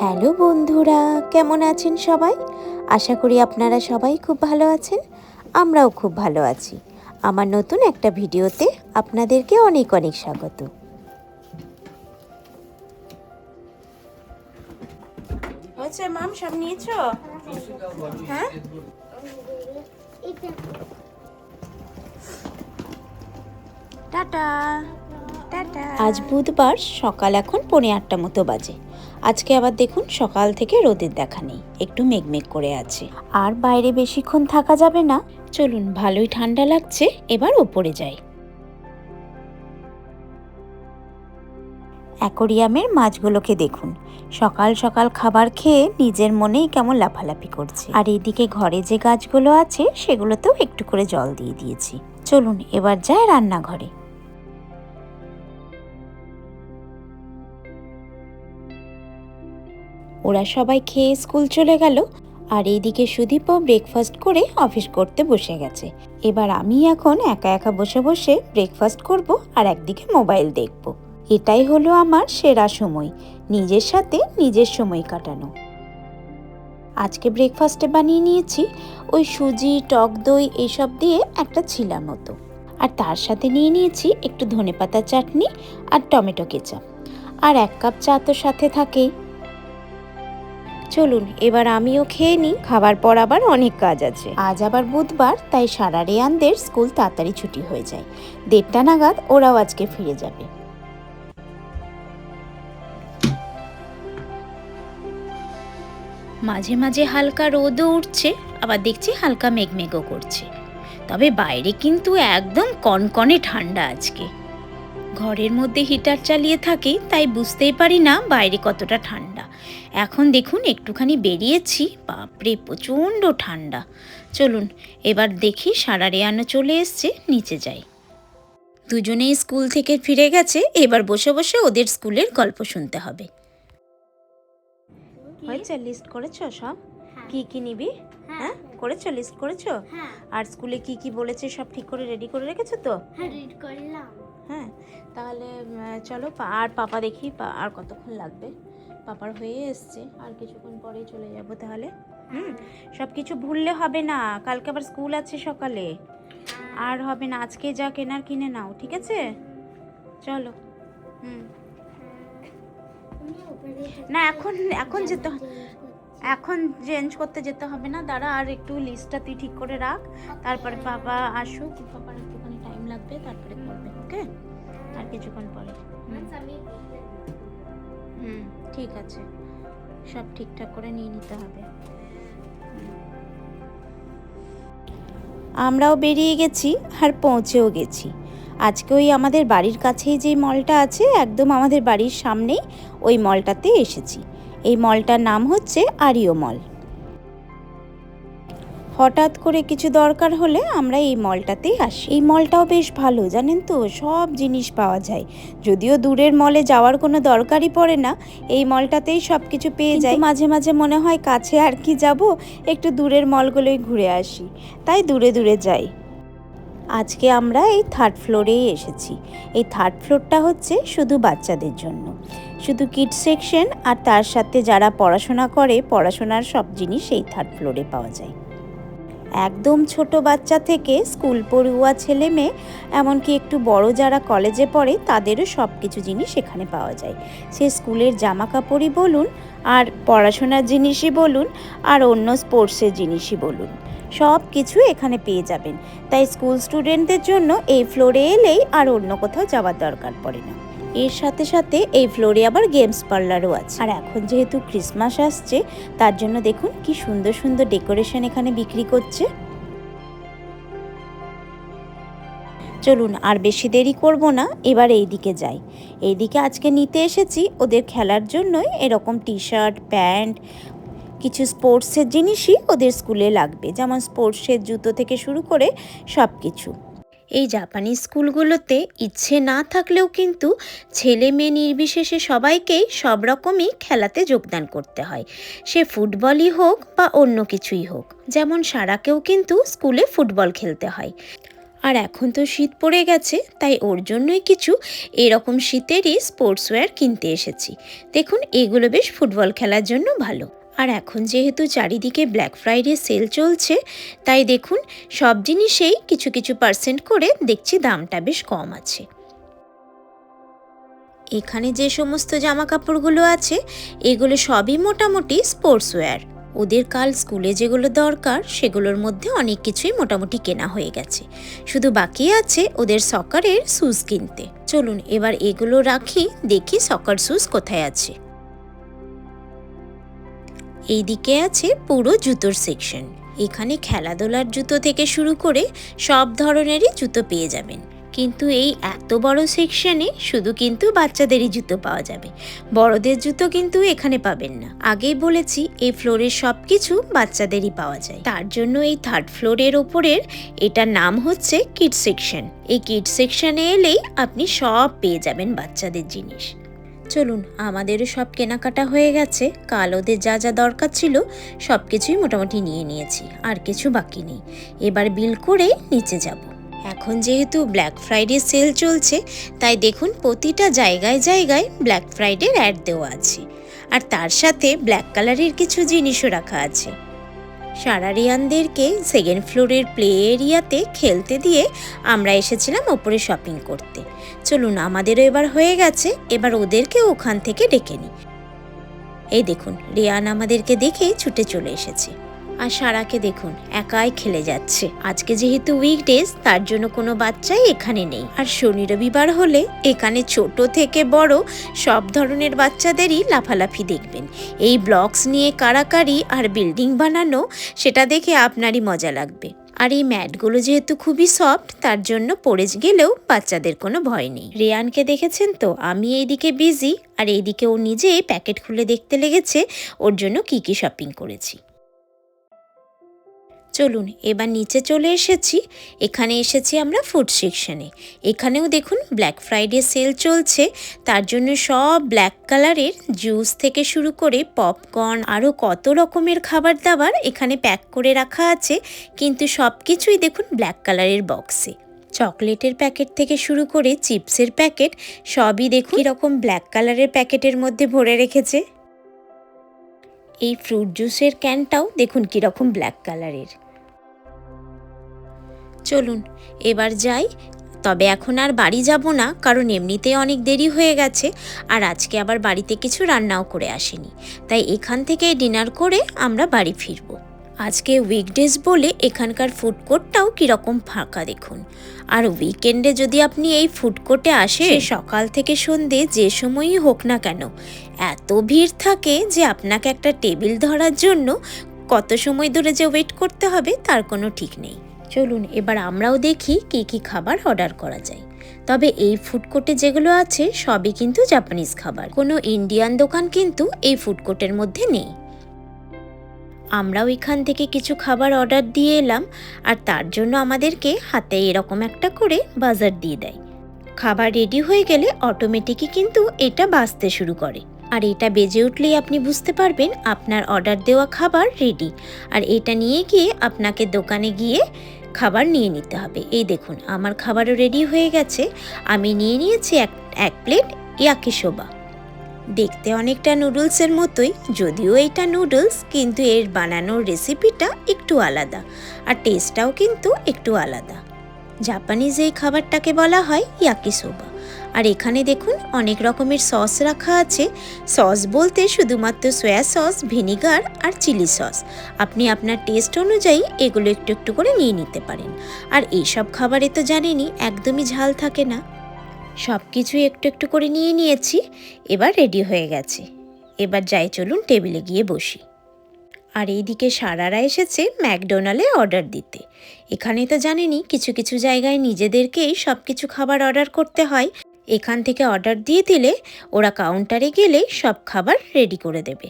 Hello বন্ধুরা কেমন আছেন সবাই? আশা করি আপনারা সবাই খুব ভালো আছেন আমরাও খুব ভালো আছি। আমার নতুন একটা ভিডিওতে আপনাদেরকে অনেক অনেক স্বাগত। হয়েছে মাম সব নিয়েছো? হ্যাঁ? Tata tata. আজ বুধবার সকাল এখন পৌনে আটটা মতো বাজে। আজকে আবার দেখুন সকাল থেকে রোদের দেখা নেই, একটু মেঘমেঘ করে আছে। আর বাইরে বেশিক্ষণ থাকা যাবে না। চলুন, ভালোই ঠান্ডা লাগছে, এবার ওপরে যাই। অ্যাকোরিয়ামের মাছগুলোকে দেখুন। সকাল সকাল খাবার খেয়ে নিজের মনেই কেমন লাফালাফি করছে। আর এইদিকে ঘরে যে গাছগুলো আছে, সেগুলোতেও একটু করে জল দিয়ে দিয়েছি। চলুন, এবার যাই রান্নাঘরে। ওরা সবাই খেয়ে স্কুল চলে গেল আর এইদিকে সুদীপও ব্রেকফাস্ট করে অফিস করতে বসে গেছে। এবার আমি এখন একা একা বসে বসে ব্রেকফাস্ট করব আর একদিকে মোবাইল দেখব। এটাই হলো আমার সেরা সময়, নিজের সাথে নিজের সময় কাটানো। আজকে ব্রেকফাস্টে বানিয়ে নিয়েছি ওই সুজি, টক দই এইসব দিয়ে একটা ছিলার মতো। আর তার সাথে নিয়ে নিয়েছি একটু ধনেপাতা চাটনি আর টমেটো কেচাপ। আর এক কাপ চা তো সাথে থাকেই। চলুন, এবার আমিও খেয়ে নিই। খাবার পর আবার অনেক কাজ আছে। আজ আবার বুধবার, তাই সারা রেয়ানদের স্কুল তাড়াতাড়ি ছুটি হয়ে যায়। দেড়টা নাগাদ ওরাও আজকে ফিরে যাবে। মাঝে মাঝে হালকা রোদও উঠছে, আবার দেখছি হালকা মেঘমেঘও করছে। তবে বাইরে কিন্তু একদম কনকনে ঠান্ডা আজকে। ঘরের মধ্যে হিটার চালিয়ে থাকি তাই বুঝতেই পারি না বাইরে কতটা ঠান্ডা। এখন দেখুন একটুখানি বেরিয়েছি বাপরে প্রচণ্ড ঠান্ডা। চলুন এবার দেখি সারা রেয়ানো চলে এসছে নিচে যাই। দুজনেই স্কুল থেকে ফিরে গেছে এবার বসে বসে ওদের স্কুলের গল্প শুনতে হবে। হয়েছে? লিস্ট করেছ সব? কি কি নিবি? হ্যাঁ। করেছ? লিস্ট করেছ? হ্যাঁ। আর স্কুলে কি কি বলেছে সব ঠিক করে রেডি করে রেখেছো তো? হ্যাঁ রিড করলাম। হ্যাঁ? তাহলে চলো আর পাপা দেখি আর কতক্ষণ লাগবে? পাপার হয়ে এসছে আর কিছুক্ষণ পরেই চলে যাব তাহলে। হুম? সব কিছু ভুললে হবে না কালকে আবার স্কুল আছে সকালে। আর হবে না আজকে যা কেনার কিনে নাও ঠিক আছে? চলো হুম। না এখন এখন যেতে এখন চেঞ্জ করতে যেতে হবে না দাঁড়া আর একটু লিস্টটা তুই ঠিক করে রাখ। তারপরে বাবা আসুক বাবার একটুখানি টাইম লাগবে তারপরে করবে। ওকে? আর কিছুক্ষণ পরে। হুম। হুম ঠিক আছে। সব ঠিকঠাক করে নিয়ে নিতে হবে। আমরাও বেরিয়ে গেছি আর পৌঁছেও গেছি। আজকে ওই আমাদের বাড়ির কাছেই যে মলটা আছে একদম আমাদের বাড়ির সামনেই ওই মলটাতে এসেছি। এই মলটার নাম হচ্ছে আরিও মল। হঠাৎ করে কিছু দরকার হলে আমরা এই মলটাতেই আসি। এই মলটাও বেশ ভালো জানেন তো? সব জিনিস পাওয়া যায়। যদিও দূরের মলে যাওয়ার কোনো দরকারই পড়ে না এই মলটাতেই সব কিছু পেয়ে যাই। মাঝে মাঝে মনে হয় কাছে আর কি যাব একটু দূরের মলগুলোই ঘুরে আসি। তাই দূরে দূরে যাই। আজকে আমরা এই থার্ড ফ্লোরেই এসেছি। এই থার্ড ফ্লোরটা হচ্ছে শুধু বাচ্চাদের জন্য। শুধু কিড সেকশন আর তার সাথে যারা পড়াশোনা করে পড়াশোনার সব জিনিস এই থার্ড ফ্লোরে পাওয়া যায়। একদম ছোট বাচ্চা থেকে স্কুল পড়ুয়া ছেলে মেয়ে, এমনকি একটু বড় যারা কলেজে পড়ে, তাদেরও সব কিছু জিনিস এখানে পাওয়া যায়। সে স্কুলের জামা কাপড়ই বলুন, আর পড়াশোনার জিনিসই বলুন, আর অন্য স্পোর্টসের জিনিসই বলুন। সব কিছু এখানে পেয়ে যাবেন। তাই স্কুল স্টুডেন্টদের জন্য এই ফ্লোরে এলেই আর অন্য কোথাও যাওয়ার দরকার পড়ে না। এর সাথে সাথে এই ফ্লোরে আবার গেমস পার্লারও আছে। আর এখন যেহেতু ক্রিসমাস আসছে, তার জন্য দেখুন কি সুন্দর সুন্দর ডেকোরেশন এখানে বিক্রি করছে। চলুন আর বেশি দেরি করব না, এবার এই দিকে যাই। এইদিকে আজকে নিতে এসেছি ওদের খেলার জন্যই এরকম টি শার্ট প্যান্ট, কিছু স্পোর্টসের জিনিসই ওদের স্কুলে লাগবে। যেমন স্পোর্টসের জুতো থেকে শুরু করে সব কিছু এই জাপানি স্কুলগুলোতে ইচ্ছে না থাকলেও কিন্তু ছেলে মেয়ে নির্বিশেষে সবাইকেই সব রকমই খেলাতে যোগদান করতে হয়। সে ফুটবলই হোক বা অন্য কিছুই হোক, যেমন সারাকেও কিন্তু স্কুলে ফুটবল খেলতে হয়। আর এখন তো শীত পড়ে গেছে, তাই ওর জন্যই কিছু এরকম শীতেরই স্পোর্টসওয়্যার কিনতে এসেছি। দেখুন, এগুলো বেশ ফুটবল খেলার জন্য ভালো। আর এখন যেহেতু চারিদিকে ব্ল্যাক ফ্রাইডে সেল চলছে, তাই দেখুন সব জিনিসেই কিছু কিছু পার্সেন্ট করে দেখছি দামটা বেশ কম আছে। এখানে যে সমস্ত জামা কাপড়গুলো আছে, এগুলো সবই মোটামুটি স্পোর্টস স্পোর্টসওয়্যার ওদের কাল স্কুলে যেগুলো দরকার, সেগুলোর মধ্যে অনেক কিছুই মোটামুটি কেনা হয়ে গেছে। শুধু বাকি আছে ওদের সকারের শুজ কিনতে। চলুন এবার এগুলো রাখি, দেখি সকার শুজ কোথায় আছে। এইদিকে আছে পুরো জুতোর সেকশন এখানে খেলাধুলার জুতো থেকে শুরু করে সব ধরনেরই জুতো পেয়ে যাবেন। কিন্তু এই এত বড় সেকশনে শুধু কিন্তু বাচ্চাদেরই জুতো পাওয়া যাবে। বড়দের জুতো কিন্তু এখানে পাবেন না। আগেই বলেছি, এই ফ্লোরের সব কিছু বাচ্চাদেরই পাওয়া যায়। তার জন্য এই থার্ড ফ্লোরের ওপরের এটার নাম হচ্ছে কিড সেকশন এই কিড সেকশনে এলেই আপনি সব পেয়ে যাবেন বাচ্চাদের জিনিস। চলুন আমাদেরও সব কেনাকাটা হয়ে গেছে। কাল ওদের যা যা দরকার ছিল সব কিছুই মোটামুটি নিয়ে নিয়েছি, আর কিছু বাকি নেই। এবার বিল করে নিচে যাব। এখন যেহেতু ব্ল্যাক ফ্রাইডে সেল চলছে, তাই দেখুন প্রতিটা জায়গায় জায়গায় ব্ল্যাক ফ্রাইডের অ্যাড দেওয়া আছে। আর তার সাথে ব্ল্যাক কালারের কিছু জিনিসও রাখা আছে। সারারিয়ানদেরকে সেকেন্ড ফ্লোরের প্লে এরিয়াতে খেলতে দিয়ে আমরা এসেছিলাম ওপরে শপিং করতে। চলুন, আমাদেরও এবার হয়ে গেছে, এবার ওদেরকে ওখান থেকে ডেকে নিই। এই দেখুন, রিয়ান আমাদেরকে দেখে ছুটে চলে এসেছে। আর সারাকে দেখুন, একাই খেলে যাচ্ছে। আজকে যেহেতু উইকডেজ তার জন্য কোনো বাচ্চাই এখানে নেই। আর শনি রবিবার হলে এখানে ছোট থেকে বড় সব ধরনের বাচ্চাদেরই লাফালাফি দেখবেন। এই ব্লকস নিয়ে কারাকারি আর বিল্ডিং বানানো, সেটা দেখে আপনারই মজা লাগবে। আর এই ম্যাটগুলো যেহেতু খুবই সফট তার জন্য পড়ে গেলেও বাচ্চাদের কোনো ভয় নেই। রেয়ানকে দেখেছেন তো? আমি এইদিকে বিজি আর এইদিকে ও নিজেই প্যাকেট খুলে দেখতে লেগেছে, ওর জন্য কি কি শপিং করেছি। চলুন, এবার নিচে চলে এসেছি। এখানে এসেছি আমরা ফুড সেকশনে এখানেও দেখুন ব্ল্যাক ফ্রাইডে সেল চলছে। তার জন্য সব ব্ল্যাক কালারের জুস থেকে শুরু করে পপকর্ন আরও কত রকমের খাবার দাবার এখানে প্যাক করে রাখা আছে। কিন্তু সব কিছুই দেখুন ব্ল্যাক কালারের বক্সে চকলেটের প্যাকেট থেকে শুরু করে চিপসের প্যাকেট সবই দেখুন এরকম ব্ল্যাক কালারের প্যাকেটের মধ্যে ভরে রেখেছে। এই ফ্রুট জুসের ক্যানটাও দেখুন কীরকম ব্ল্যাক কালারের চলুন এবার যাই। তবে এখন আর বাড়ি যাব না কারণ এমনিতেই অনেক দেরি হয়ে গেছে আর আজকে আবার বাড়িতে কিছু রান্নাও করে আসেনি। তাই এখান থেকে ডিনার করে আমরা বাড়ি ফিরবো। আজকে উইকডেজ বলে এখানকার ফুড কোর্টটাও কীরকম ফাঁকা দেখুন। আর উইকেন্ডে যদি আপনি এই ফুড কোর্টে আসে সকাল থেকে সন্ধে যে সময়ই হোক না কেন এত ভিড় থাকে যে আপনাকে একটা টেবিল ধরার জন্য কত সময় ধরে যে ওয়েট করতে হবে তার কোনো ঠিক নেই। চলুন, এবার আমরাও দেখি কি কি খাবার অর্ডার করা যায়। তবে এই ফুড কোর্টে যেগুলো আছে, সবই কিন্তু জাপানিজ খাবার। কোনো ইন্ডিয়ান দোকান কিন্তু এই ফুড কোর্টের মধ্যে নেই। আমরাও এখান থেকে কিছু খাবার অর্ডার দিয়ে এলাম, আর তার জন্য আমাদেরকে হাতে এরকম একটা করে বাজার দিয়ে দেয়। খাবার রেডি হয়ে গেলে অটোমেটিকই কিন্তু এটা বাঁচতে শুরু করে। আর এটা বেজে উঠলেই আপনি বুঝতে পারবেন আপনার অর্ডার দেওয়া খাবার রেডি আর এটা নিয়ে গিয়ে আপনাকে দোকানে গিয়ে খাবার নিয়ে নিতে হবে। এই দেখুন, আমার খাবারও রেডি হয়ে গেছে। আমি নিয়ে নিয়েছি এক এক প্লেট ইয়াকিসোবা দেখতে অনেকটা নুডলসের মতোই, যদিও এটা নুডলস কিন্তু এর বানানোর রেসিপিটা একটু আলাদা। আর টেস্টটাও কিন্তু একটু আলাদা। জাপানিজ এই খাবারটাকে বলা হয় ইয়াকিসোবা আর এখানে দেখুন অনেক রকমের সস রাখা আছে। সস বলতে শুধুমাত্র সয়া সস ভিনিগার আর চিলি সস আপনি আপনার টেস্ট অনুযায়ী এগুলো একটু একটু করে নিয়ে নিতে পারেন। আর এইসব খাবারে তো জানেনই, একদমই ঝাল থাকে না। সব কিছুই একটু একটু করে নিয়ে নিয়েছি, এবার রেডি হয়ে গেছে। এবার যাই চলুন টেবিলে গিয়ে বসি। আর এইদিকে সারারা এসেছে ম্যাকডোনাল্ডে অর্ডার দিতে। এখানে তো জানেনই, কিছু কিছু জায়গায় নিজেদেরকেই সব কিছু খাবার অর্ডার করতে হয়। এখান থেকে অর্ডার দিয়ে দিলে ওরা কাউন্টারে গেলেই সব খাবার রেডি করে দেবে।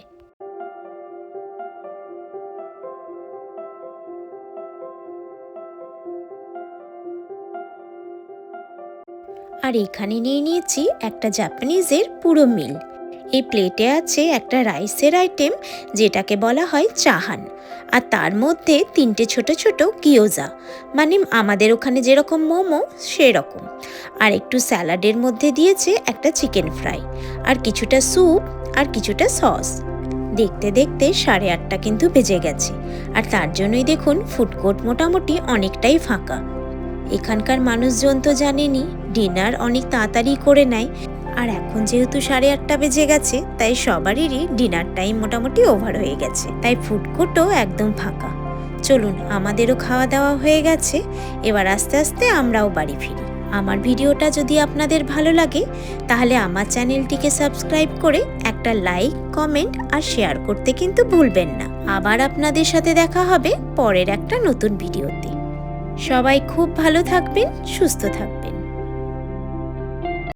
আর এখানে নিয়ে নিয়েছি একটা জাপানিজের পুরো মিল। এই প্লেটে আছে একটা রাইসের আইটেম যেটাকে বলা হয় চাহান। আর তার মধ্যে তিনটে ছোট ছোট কিওজা মানে আমাদের ওখানে যেরকম মোমো, সেরকম। আর একটু স্যালাডের মধ্যে দিয়েছে একটা চিকেন ফ্রাই আর কিছুটা স্যুপ আর কিছুটা সস দেখতে দেখতে সাড়ে আটটা কিন্তু বেজে গেছে। আর তার জন্যই দেখুন ফুড কোর্ট মোটামুটি অনেকটাই ফাঁকা। এখানকার মানুষজন তো জানেনি ডিনার অনেক তাড়াতাড়ি করে নেয়। আর এখন যেহেতু সাড়ে আটটা বেজে গেছে, তাই সবারই ডিনার টাইম মোটামুটি ওভার হয়ে গেছে। তাই ফুড কোর্টও একদম ফাঁকা। চলুন, আমাদেরও খাওয়া দাওয়া হয়ে গেছে। এবার আস্তে আস্তে আমরাও বাড়ি ফিরি। আমার ভিডিওটা যদি আপনাদের ভালো লাগে, তাহলে আমার চ্যানেলটিকে সাবস্ক্রাইব করে একটা লাইক কমেন্ট আর শেয়ার করতে কিন্তু ভুলবেন না। আবার আপনাদের সাথে দেখা হবে পরের একটা নতুন ভিডিওতে। সবাই খুব ভালো থাকবেন, সুস্থ থাকবেন।